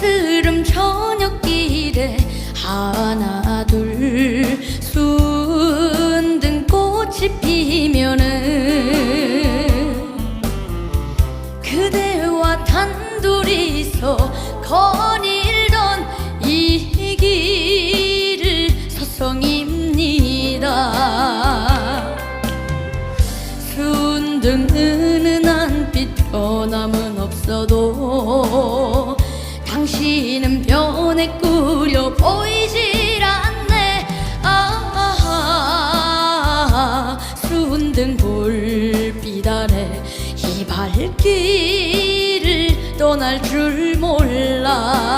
쓸쓸름 저녁길에 하나 둘 순든 꽃이 피면은 그대와 단둘이서 거닐던 이 길을 서성입니다. 순등 은은한 빛 변함은 없어도 당신은 변해 꾸려 보이질 않네. 아 순등 볼빛 아래 이 발길을 떠날 줄 몰라